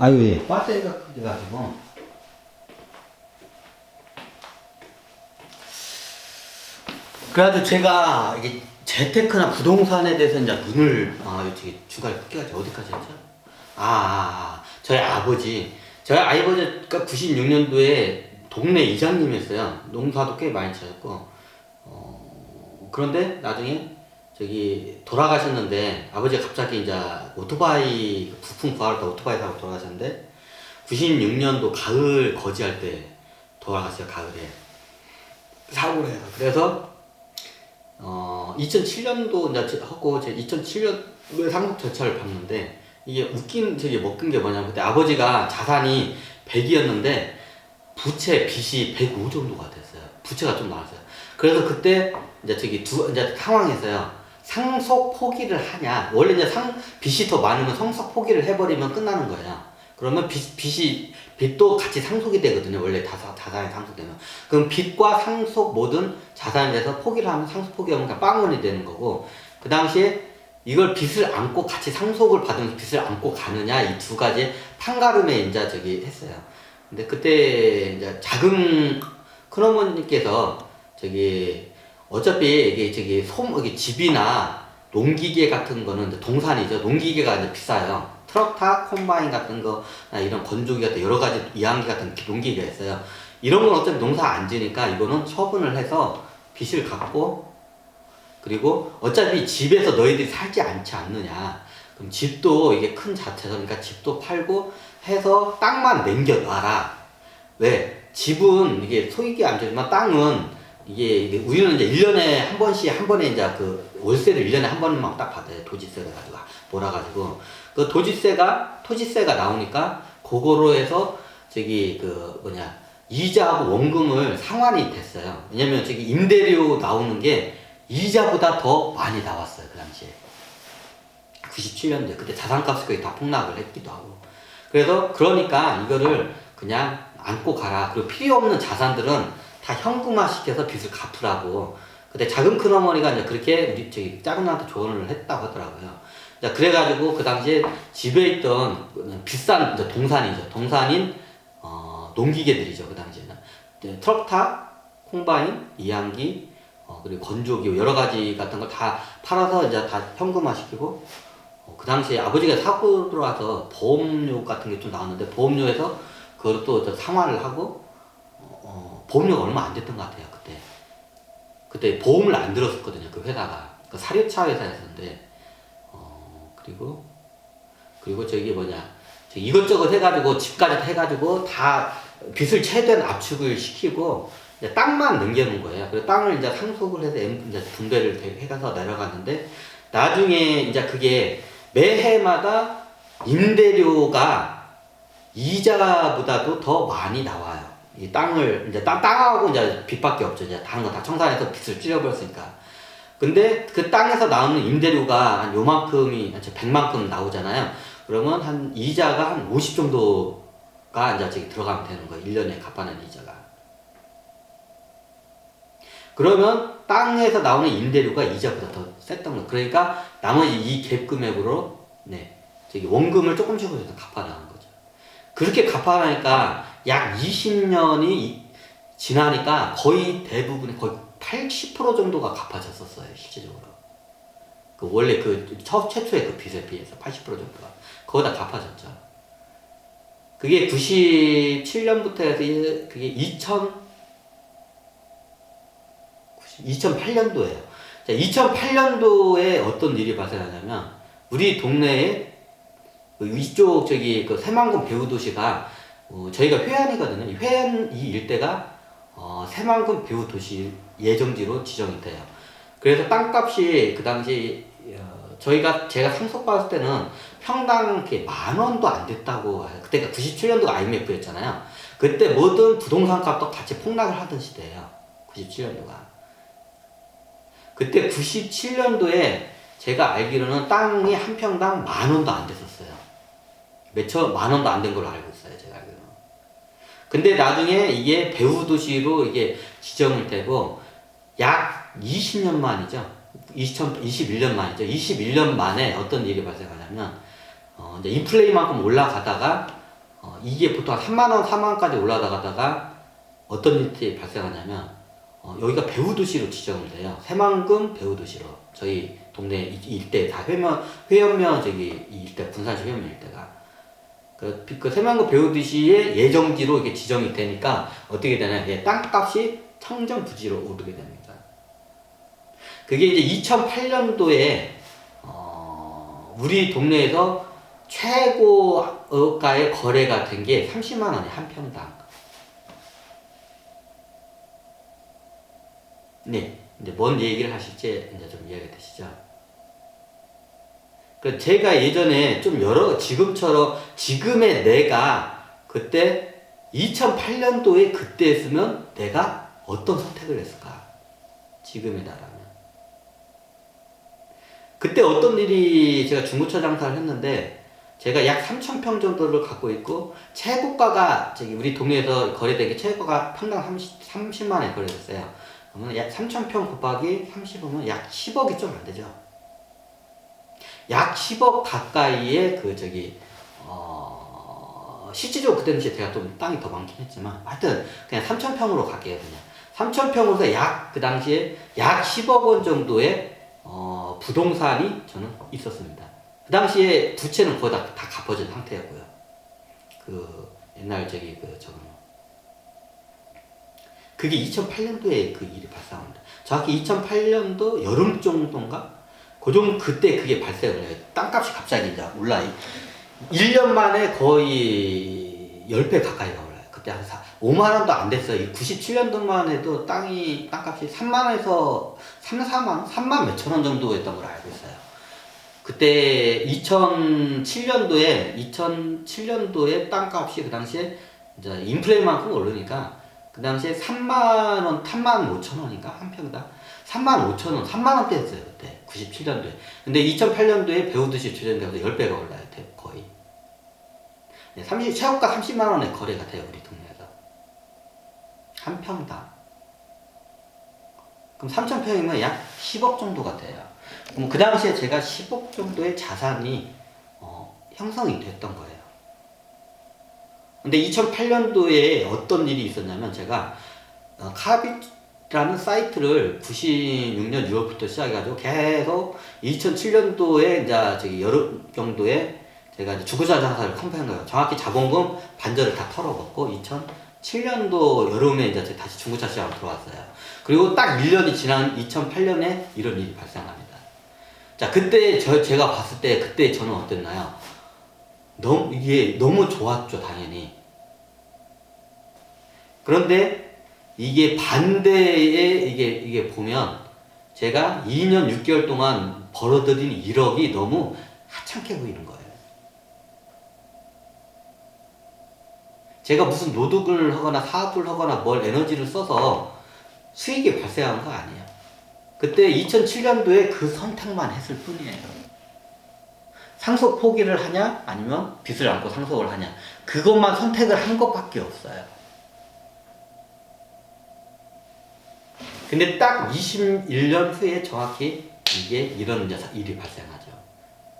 아유, 예. 배터리가 커져가지고 그래가지고 제가 이게 재테크나 부동산에 대해서 이제 눈을 아 이게 주가 끝까지 어디까지 했죠? 아, 아, 아 저희 아버지 저희 아버지가 96년도에 동네 이장님이었어요. 농사도 꽤 많이 지었고 어, 그런데 나중에 저기 돌아가셨는데 아버지가 갑자기 이제 오토바이 부품 구하러 다 오토바이 타고 돌아가셨는데 96년도 가을 거지할 때 돌아갔어요 가을에 사고를 해서 그래서 어 2007년도 이제 하고 제 2007년도에 상속 절차를 봤는데 이게 웃긴 저기 먹긴 게 뭐냐면 그때 아버지가 자산이 100이었는데 부채 빚이 105 정도가 됐어요. 부채가 좀 나왔어요. 그래서 그때 이제 저기 두 이제 상황에서요. 상속 포기를 하냐. 원래 이제 상 빚이 더 많으면 상속 포기를 해버리면 끝나는 거예요. 그러면 빚, 빚이 빚도 같이 상속이 되거든요. 원래 자산 자산이 상속되면. 그럼 빚과 상속 모든 자산에 대해서 포기를 하면 상속 포기하면 그냥 빵원이 되는 거고 그 당시에 이걸 빚을 안고 같이 상속을 받으면서 빚을 안고 가느냐 이 두 가지 판가름에 이제 저기 했어요. 근데 그때 이제 자금 큰어머니께서 저기 어차피 이게 저기 솜 여기 집이나 농기계 같은 거는 동산이죠. 농기계가 이제 비싸요. 트럭타, 콤바인 같은 거, 나 이런 건조기 같은 여러 가지 이항기 같은 농기계가 있어요. 이런 건 어차피 농사 안 지니까 이거는 처분을 해서 빚을 갚고 그리고 어차피 집에서 너희들이 살지 않지 않느냐. 그럼 집도 이게 큰 자체서 그러니까 집도 팔고 해서 땅만 남겨놔라. 왜? 집은 이게 소유기 안 되지만 땅은 이게 우리는 이제 1년에 한 번씩 한 번에 이제 그 월세를 1년에 한 번만 딱 받아요. 도지세를 가지고 몰아 가지고 그 도지세가 토지세가 나오니까 그거로 해서 저기 그 뭐냐 이자하고 원금을 상환이 됐어요. 왜냐면 저기 임대료 나오는 게 이자보다 더 많이 나왔어요. 그 당시에. 97년도에 그때 자산값이 거의 다 폭락을 했기도 하고 그래서 그러니까 이거를 그냥 안고 가라 그리고 필요 없는 자산들은 다 현금화 시켜서 빚을 갚으라고. 그때 작은 큰어머니가 이제 그렇게 저기 작은 누나한테 조언을 했다고 하더라고요. 자 그래가지고 그 당시에 집에 있던 비싼 동산이죠. 동산인 어, 농기계들이죠 그 당시에는. 트럭타 콤바인 이항기 어, 그리고 건조기 여러 가지 같은 거다 팔아서 이제 다 현금화 시키고 어, 그 당시에 아버지가 사고 들어와서 보험료 같은 게 좀 나왔는데 보험료에서 그걸 또 상환을 하고 보험료가 얼마 안 됐던 것 같아요 그때 그때 보험을 안 들었었거든요 그 회사가 그 사료차 회사였는데 어, 그리고 그리고 저기 뭐냐 저 이것저것 해가지고 집까지 다 해가지고 다 빚을 최대한 압축을 시키고 이제 땅만 남겨놓은 거예요. 그래서 땅을 이제 상속을 해서 엠- 이제 분배를 돼- 해가서 내려갔는데 나중에 이제 그게 매해마다 임대료가 이자보다도 더 많이 나와요. 이 땅을 이제 땅 땅하고 이제 빚밖에 없죠. 이제 다른 거 다 청산해서 빚을 줄여버렸으니까. 근데 그 땅에서 나오는 임대료가 한 요만큼이 한 100만큼 나오잖아요. 그러면 한 이자가 한 50 정도가 이제 저기 들어가면 되는 거예요. 1년에 갚아내는 이자가. 그러면 땅에서 나오는 임대료가 이자보다 더 셌던 거. 그러니까 나머지 이 갭 금액으로 네 저기 원금을 조금씩 조금씩 갚아나가는 거죠. 그렇게 갚아 나니까 약 20년이 지나니까 거의 대부분 거의 80% 정도가 갚아졌었어요 실질적으로. 그 원래 그 처, 최초의 그 빚에 비해서 80% 정도가 거의 다 갚아졌죠. 그게 97년부터 해서 그게 2000 2008년도에요. 자, 2008년도에 어떤 일이 발생하냐면 우리 동네에 그 이쪽 저기 그 새만금 배우도시가 어, 저희가 회안이거든요. 이 회안 이 일대가 어, 새만금 배우도시 예정지로 지정이 돼요. 그래서 땅값이 그 당시 어, 저희가 제가 상속받았을 때는 평당 만 원도 안 됐다고. 그때가 97년도가 IMF였잖아요. 그때 모든 부동산 값도 같이 폭락을 하던 시대예요. 97년도가. 그때 97년도에 제가 알기로는 땅이 한 평당 만 원도 안 됐었어요. 몇천 만 원도 안 된 걸로 알고 있어요. 제가 알기로는. 근데 나중에 이게 배후 도시로 이게 지정이 되고 약 20년 만이죠. 2021년 만이죠. 21년 만에 어떤 일이 발생하냐면 어 이제 인플레이만큼 올라가다가 어, 이게 보통 한 3만 원, 4만 원까지 올라가다가 어떤 일이 발생하냐면 어, 여기가 배우도시로 지정을 돼요. 새만금 배우도시로 저희 동네 일대 다 회면 회연면 저기 이 일대 분산시 회연면 일대가 그, 그 새만금 배우도시의 예정지로 이게 지정이 되니까 어떻게 되냐 이게 땅값이 청정 부지로 오르게 됩니다. 그게 이제 2008년도에 어, 우리 동네에서 최고가의 거래가 된 게 30만 원이 한 평당. 네, 이제 뭔 얘기를 하실지 이제 좀 이해가 되시죠? 그 제가 예전에 좀 여러 지금처럼 지금의 내가 그때 2008년도에 그때 했으면 내가 어떤 선택을 했을까? 지금의 나라면. 그때 어떤 일이 제가 중고차 장사를 했는데 제가 약 3,000평 정도를 갖고 있고 최고가가 저기 우리 동네에서 거래된 게 최고가 평당 30, 30만 원에 거래됐어요. 그러면 약 3,000평 곱하기 30이면 약 10억이 좀 안 되죠. 약 10억 가까이의 그 저기 어 실질적으로 그때 당시에 제가 좀 땅이 더 많긴 했지만 하여튼 그냥 3,000평으로 갈게요 그냥 3,000평으로서 약 그 당시에 약 10억 원 정도의 어 부동산이 저는 있었습니다. 그 당시에 부채는 거의 다, 다 갚아진 상태였고요. 그 옛날 저기 그 저거 뭐. 그게 2008년도에 그 일이 발생합니다. 정확히 2008년도 여름 정도인가? 그 정도 그때 그게 발생을 해요. 땅값이 갑자기 이제 올라. 1년 만에 거의 10배 가까이가 올라요. 그때 한 4, 5만 원도 안 됐어요. 97년도만 해도 땅이, 땅값이 3만 원에서 3, 4만 원? 3만 몇천 원 정도였던 걸로 알고 있어요. 그때 2007년도에 2007년도에 땅값이 그 당시에 이제 인플레만큼 오르니까 그 당시에 3만 원, 3만 5천 원인가 한 평당 3만 5천 원, 3만 원대였어요 그때 97년도에. 근데 2008년도에 배우듯이 주전되면서 10배가 올라요 대- 거의. 네, 30 최고가 30만 원에 거래가 돼요 우리 동네에서 한 평당. 그럼 3천 평이면 약 10억 정도가 돼요. 그럼 그 당시에 제가 10억 정도의 자산이 어, 형성이 됐던 거예요. 근데 2008년도에 어떤 일이 있었냐면 제가 어, 카비 라는 사이트를 96년 6월부터 시작해가지고 계속 2007년도에 이제 저기 여름 정도에 제가 이제 주구자 장사를 컴패한 거예요. 정확히 자본금 반절을 다 털어먹고 2007년도 여름에 이제 다시 중고차 시장으로 들어왔어요. 그리고 딱 1년이 지난 2008년에 이런 일이 발생합니다. 자, 그때 저, 제가 봤을 때 그때 저는 어땠나요? 너무, 이게 너무 좋았죠, 당연히. 그런데 이게 반대에 이게, 이게 보면 제가 2년 6개월 동안 벌어들인 1억이 너무 하찮게 보이는 거예요. 제가 무슨 노득을 하거나 사업을 하거나 뭘 에너지를 써서 수익이 발생한 거 아니에요. 그때 2007년도에 그 선택만 했을 뿐이에요. 상속 포기를 하냐 아니면 빚을 안고 상속을 하냐 그것만 선택을 한 것밖에 없어요. 근데 딱 21년 후에 정확히 이게 이런 이제 일이 발생하죠.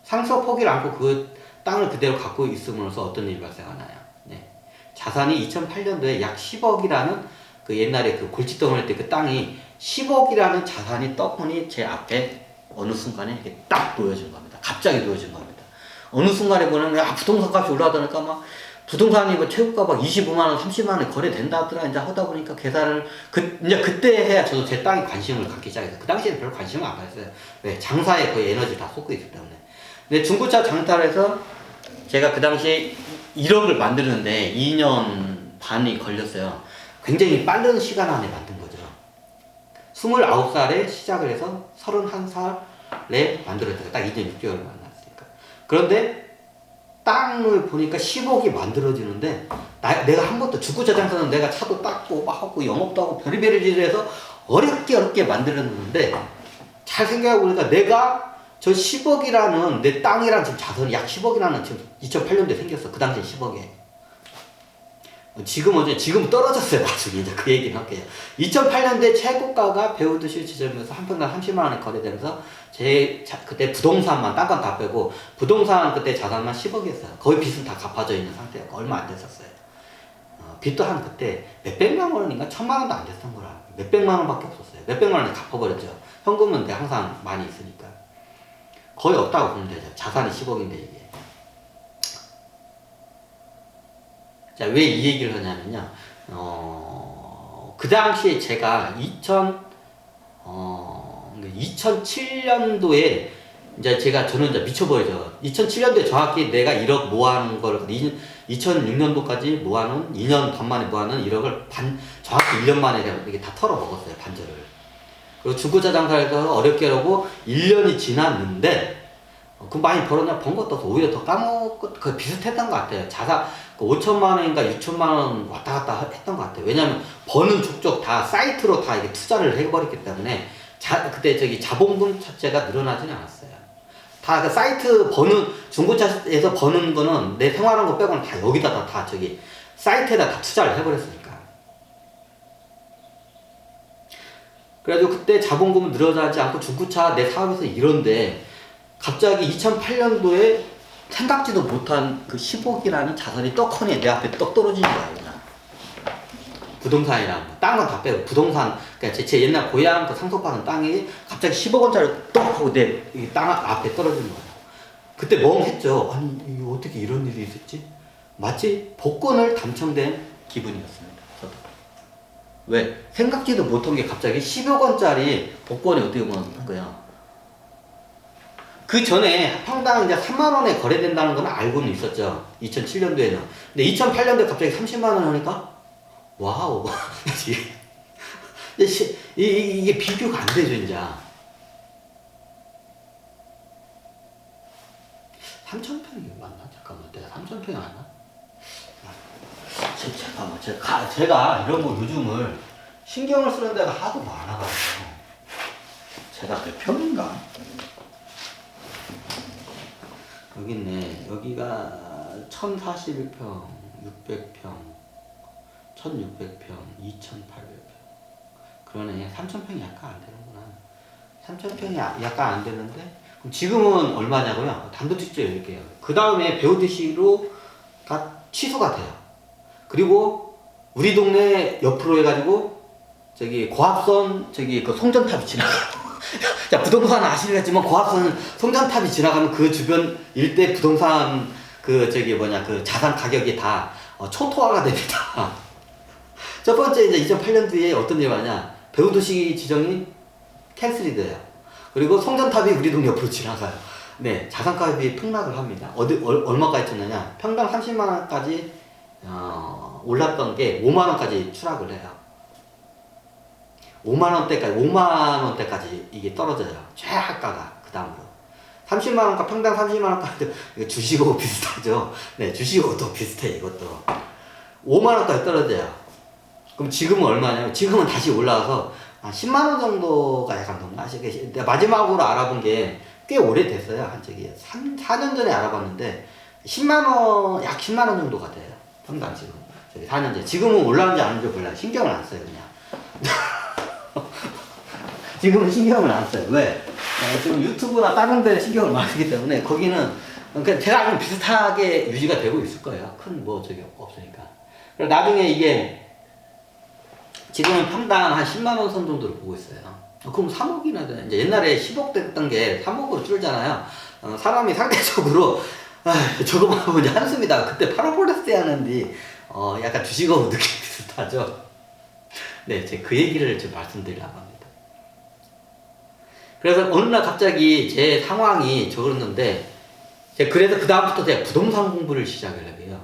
상속 포기를 안고 그 땅을 그대로 갖고 있음으로써 어떤 일이 발생하나요? 네. 자산이 2008년도에 약 10억이라는 그 옛날에 그 골칫덩어리 때 그 땅이 10억이라는 자산이 떡하니 제 앞에 어느 순간에 이렇게 딱 놓여진 겁니다. 갑자기 놓여진 겁니다. 어느 순간에 보면 야 부동산 값이 올라가니까 막 부동산이 뭐 최고가 막 25만 원, 30만 원 거래된다 하더라 이제 하다 보니까 계산을 그 이제 그때 해야 저도 제 땅에 관심을 갖기 시작했어요. 그 당시에는 별 관심을 안 가졌어요. 왜 장사에 거의 에너지를 다 쏟고 있기 때문에. 근데 중고차 장사를 해서 제가 그 당시에 1억을 만드는데 2년 반이 걸렸어요. 굉장히 빠른 시간 안에 만든 거죠. 29살에 시작을 해서 31살에 만들어졌어요. 딱 2년 6개월 만났으니까. 그런데 땅을 보니까 10억이 만들어지는데 나, 내가 한 것도 중고차 장사는 내가 차도 닦고 막 하고 영업도 하고 별의별 일을 해서 어렵게 어렵게 만들었는데 잘 생각해 보니까 내가 저 10억이라는 내 땅이랑 지금 자산이 약 10억이라는 지금 2008년도에 생겼어. 그 당시에 10억에. 지금 어제 지금 떨어졌어요 나중에 이제 그 얘기는 할게요. 2008년도에 최고가가 배우듯이 지점에서 한 평당 30만 원에 거래되면서 제 자- 그때 부동산만 딴 건 다 빼고 부동산 그때 자산만 10억이었어요. 거의 빚은 다 갚아져 있는 상태였고 얼마 안 됐었어요. 어, 빚도 한 그때 몇백만 원인가 천만 원도 안 됐던 거라 몇백만 원밖에 없었어요. 몇백만 원에 갚아버렸죠. 현금은 항상 많이 있으니까 거의 없다고 보면 되죠. 자산이 10억인데 이게. 자, 왜 이 얘기를 하냐면요. 어, 그 당시에 제가 2000, 어, 2007년도에 이제 제가 저는 이제 미쳐버리죠. 2007년도에 정확히 내가 1억 모아놓은 거를 2006년도까지 모아놓은 2년 반 만에 모아놓은 1억을 반, 정확히 1년 만에 이게 다 털어 먹었어요, 반절을. 그리고 중고차 장사에서 어렵게 하고 1년이 지났는데 어, 그 많이 벌었냐 번 것도 없어. 오히려 더 까먹고 그 비슷했던 것 같아요. 자사 그 5천만 원인가 6천만 원 왔다 갔다 했던 것 같아요. 왜냐면 버는 족족 다 사이트로 다 이게 투자를 해버렸기 때문에 자 그때 저기 자본금 자체가 늘어나지는 않았어요. 다 그 사이트 버는 중고차에서 버는 거는 내 생활한 거 빼고는 다 여기다 다, 다 저기 사이트에다 다 투자를 해버렸으니까. 그래가지고 그때 자본금은 늘어나지 않고 중고차 내 사업에서 이런데 갑자기 2008년도에 생각지도 못한 그 10억이라는 자산이 떡하니 내 앞에 떡 떨어지는 거야 그냥. 부동산이랑 딴 건 다 빼고 부동산. 그러니까 제, 제 옛날 고향 그 상속받은 땅이 갑자기 10억 원짜리 떡 하고 내 땅 앞에 떨어지는 거야. 그때 멍했죠. 아니 어떻게 이런 일이 있었지? 마치 복권을 당첨된 기분이었습니다 저도. 왜? 생각지도 못한 게 갑자기 10억 원짜리 복권이 어떻게 보는 거야 그 전에 평당 이제 3만 원에 거래된다는 건 알고는 있었죠. 2007년도에는. 근데 2008년도에 갑자기 30만 원 하니까 와우. 이- 이- 이게 비교가 안 되죠, 이제. 3,000평이 맞나? 잠깐만, 내가 3,000평이 맞나? 잠깐만, 제가, 제가 이런 거 요즘을 신경을 쓰는 데가 하도 많아가지고. 제가 몇 평인가? 여기 있네. 여기가 1041평, 600평, 1600평, 2800평. 그러네. 3000평이 약간 안 되는구나. 3000평이 약간 안 되는데, 그럼 지금은 얼마냐고요? 단도직입 얘기해요. 그 다음에 배우드시로 다 취소가 돼요. 그리고 우리 동네 옆으로 해가지고, 저기 고압선, 저기 그 송전탑이 지나가요. 자 부동산 아시겠지만 고압선 송전탑이 지나가면 그 주변 일대 부동산 그 저기 뭐냐 그 자산 가격이 다 어, 초토화가 됩니다. 첫 번째 이제 2008년도에 어떤 일이 많냐 배우도시 지정이 캔슬이 돼요. 그리고 송전탑이 우리 동네 옆으로 지나가요. 네 자산가격이 폭락을 합니다. 어디 얼, 얼마까지 쳤느냐 평당 30만 원까지 어, 올랐던 게 5만 원까지 추락을 해요. 5만 원대까지 5만 원대까지 이게 떨어져요. 최하가가 그 다음으로 30만 원과 평당 30만 원까지 주식하고 비슷하죠. 네, 주식하고도 비슷해 이것도 5만 원까지 떨어져요. 그럼 지금은 얼마냐면 지금은 다시 올라와서 한 10만 원 정도가 약간 넘나 시게 마지막으로 알아본 게 꽤 오래됐어요. 한 저기 3, 4년 전에 알아봤는데 10만 원, 약 10만 원 정도가 돼요. 평당 지금. 저기 4년 전에. 지금은 올라오는지 안 오는지 몰라요. 신경을 안 써요, 그냥. 지금은 신경을 안 써요. 왜? 어, 지금 유튜브나 다른 데 신경을 많이 쓰기 때문에 거기는 그러니까 제가 알기로 비슷하게 유지가 되고 있을 거예요. 큰 뭐 저기 없으니까. 그리고 나중에 이게 지금은 평당 한 10만 원 선 정도를 보고 있어요. 어, 그럼 3억이나 돼. 이제 옛날에 10억 됐던 게 3억으로 줄잖아요. 어, 사람이 상대적으로 아, 저거만 보면 이제 한숨이 다. 그때 파라폴레스 하는데 어, 약간 주식하고 느낌 비슷하죠. 네, 제가 그 얘기를 좀 말씀드리려고 합니다. 그래서 어느 날 갑자기 제 상황이 저랬는데, 제가 그래서 그다음부터 제가 부동산 공부를 시작을 해요.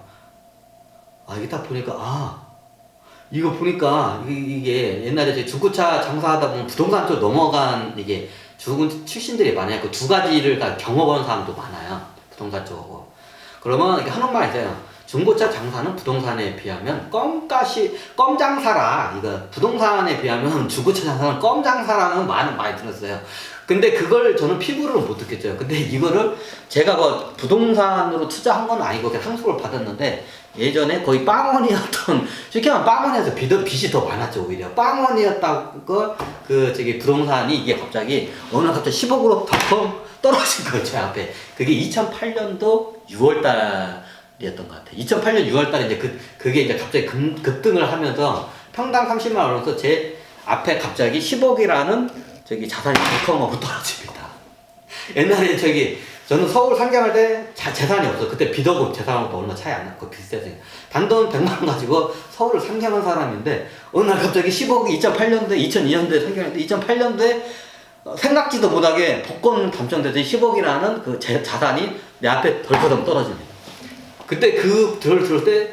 아, 이게 딱 보니까, 아, 이거 보니까, 이게, 옛날에 제 중고차 장사하다 보면 부동산 쪽 넘어간 이게 죽은 출신들이 많아요. 그 두 가지를 다 경험한 사람도 많아요. 부동산 쪽하고. 그러면 이게 하는 말 있어요. 중고차 장사는 부동산에 비하면 껌가시 껌 장사라 이거 부동산에 비하면 중고차 장사는 껌 장사라는 말은 많이 들었어요. 근데 그걸 저는 피부로 못 듣겠죠. 근데 이거를 제가 뭐 부동산으로 투자한 건 아니고 그냥 상속을 받았는데 예전에 거의 빵원이었던 쉽게 말하면 빵원에서 빚, 빚이 더 많았죠 오히려 빵원이었다고 그 저기 부동산이 이게 갑자기 어느 날 갑자기 10억으로 덕펑 떨어진 거예요 제 앞에 그게 2008년도 6월달 이었던 것 같아요 2008년 6월달에 이제 그 그게 이제 갑자기 급, 급등을 하면서 평당 30만 원으로서 제 앞에 갑자기 10억이라는 저기 자산이 덕펑하고 떨어집니다 옛날에 저기 저는 서울 상경할 때 자, 재산이 없어. 그때 빚하고 재산하고 얼마 차이 안 났고 비슷해서 단돈 100만 원 가지고 서울을 상경한 사람인데 어느 날 갑자기 10억이 2008년도에 2002년도에 상경했는데 2008년도에 어, 생각지도 못하게 복권 당첨돼서 10억이라는 그 재, 자산이 내 앞에 덜커덩 떨어집니다. 그때 그 들을 들을 때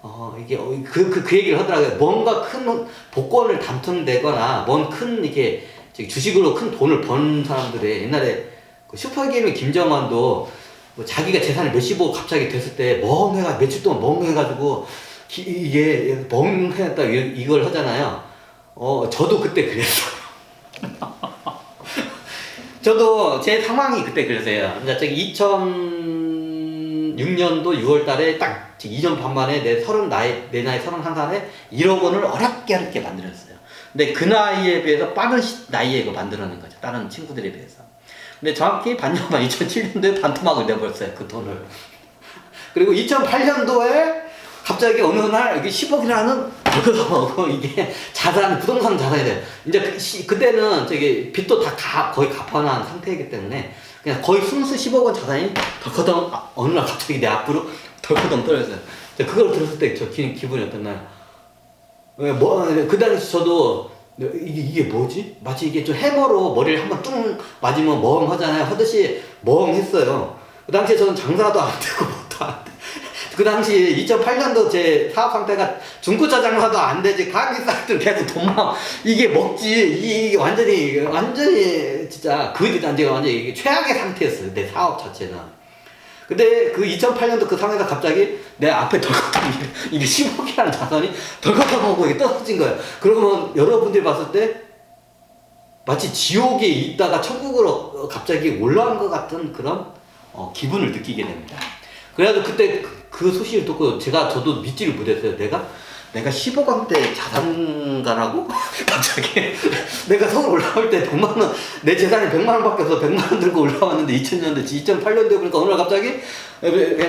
어, 이게 어, 그, 그, 그 얘기를 하더라고요. 뭔가 큰 복권을 당첨되거나 뭔 큰 이게 주식으로 큰 돈을 번 사람들의 옛날에 그 슈퍼게임의 김정환도 뭐 자기가 재산이 몇십억 갑자기 됐을 때 멍해가 며칠 동안 멍해가지고 기- 이게 멍해했다 이- 이걸 하잖아요. 어 저도 그때 그랬어요. 저도 제 상황이 그때 그랬어요. 이제 저기 2006년도 6월 달에 딱 2년 반 만에 내 서른 나이 내 나이 서른 한 살에 1억 원을 어렵게 어렵게 만들었어요. 근데 그 나이에 비해서 빠른 시- 나이에 이거 만들어낸 거죠. 다른 친구들에 비해서. 근데 정확히 반년만 2007년도에 반토막을 내버렸어요. 그 돈을. 그리고 2008년도에 갑자기 어느 날 이게 10억이라는 그거 이게 자산 부동산 자산이 돼. 이제 그 시, 그때는 저기 빚도 다 가, 거의 갚아놓은 상태이기 때문에 그냥 거의 순수 10억 원 자산이 덜커덩 아, 어느 날 갑자기 내 앞으로 덜커덩 떨어졌어요. 그걸 들었을 때 저 기분이 어땠나요? 왜, 뭐, 그 당시 저도 이게, 이게 뭐지? 마치 이게 좀 해머로 머리를 한번 뚱 맞으면 멍하잖아요. 하듯이 멍했어요. 그 당시에 저는 장사도 안 되고 뭐도 안 돼. 그 당시 2008년도 제 사업 상태가 중고차 장사도 안 되지 가게 사람들 계속 돈만 이게 먹지 이게 완전히 완전히 진짜 그 단지가 완전히 최악의 상태였어요 내 사업 자체는 근데 그 2008년도 그 상황에서 갑자기 내 앞에 덜컥 이게 10억이라는 자산이 덜컥 오고 이게 떨어진 거예요. 그러면 여러분들이 봤을 때 마치 지옥에 있다가 천국으로 어, 갑자기 올라간 것 같은 그런 어, 기분을 느끼게 됩니다. 그래도 그때 그, 그 소식을 듣고 제가 저도 믿지를 못했어요. 내가 내가 10억 원대 자산가라고? 갑자기 내가 서울 올라올 때 100만 원, 내 재산이 100만 원밖에 없어 100만 원 들고 올라왔는데 2000년대, 2008년도에 보니까 어느 날 갑자기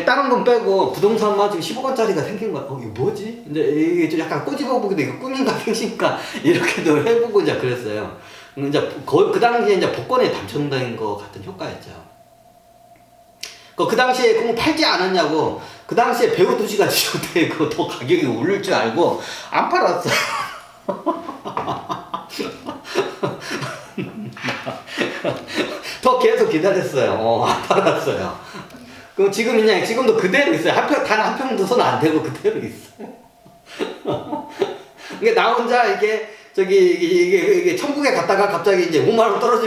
다른 건 빼고 부동산만 지금 10억 원짜리가 생긴 거야. 어, 이거 뭐지? 근데 이게 좀 약간 꼬집어 보기도 이거 꿈인가 생신가 이렇게도 해보고 이제 그랬어요. 이제 거의 그 당시에 이제 복권에 당첨된 것 같은 효과였죠. 그, 그 당시에 그거 팔지 않았냐고. 그 당시에 배우 도시가 지정되고 더 가격이 오를 줄 알고 안 팔았어요. 더 계속 기다렸어요. 어, 안 팔았어요. 그 지금 그냥 지금도 그대로 있어요. 한평단한 평도 손 안 대고 그대로 있어요. 그러니까 나 혼자 이게 저기 이게, 이게, 이게 천국에 갔다가 갑자기 이제 5만 원 떨어지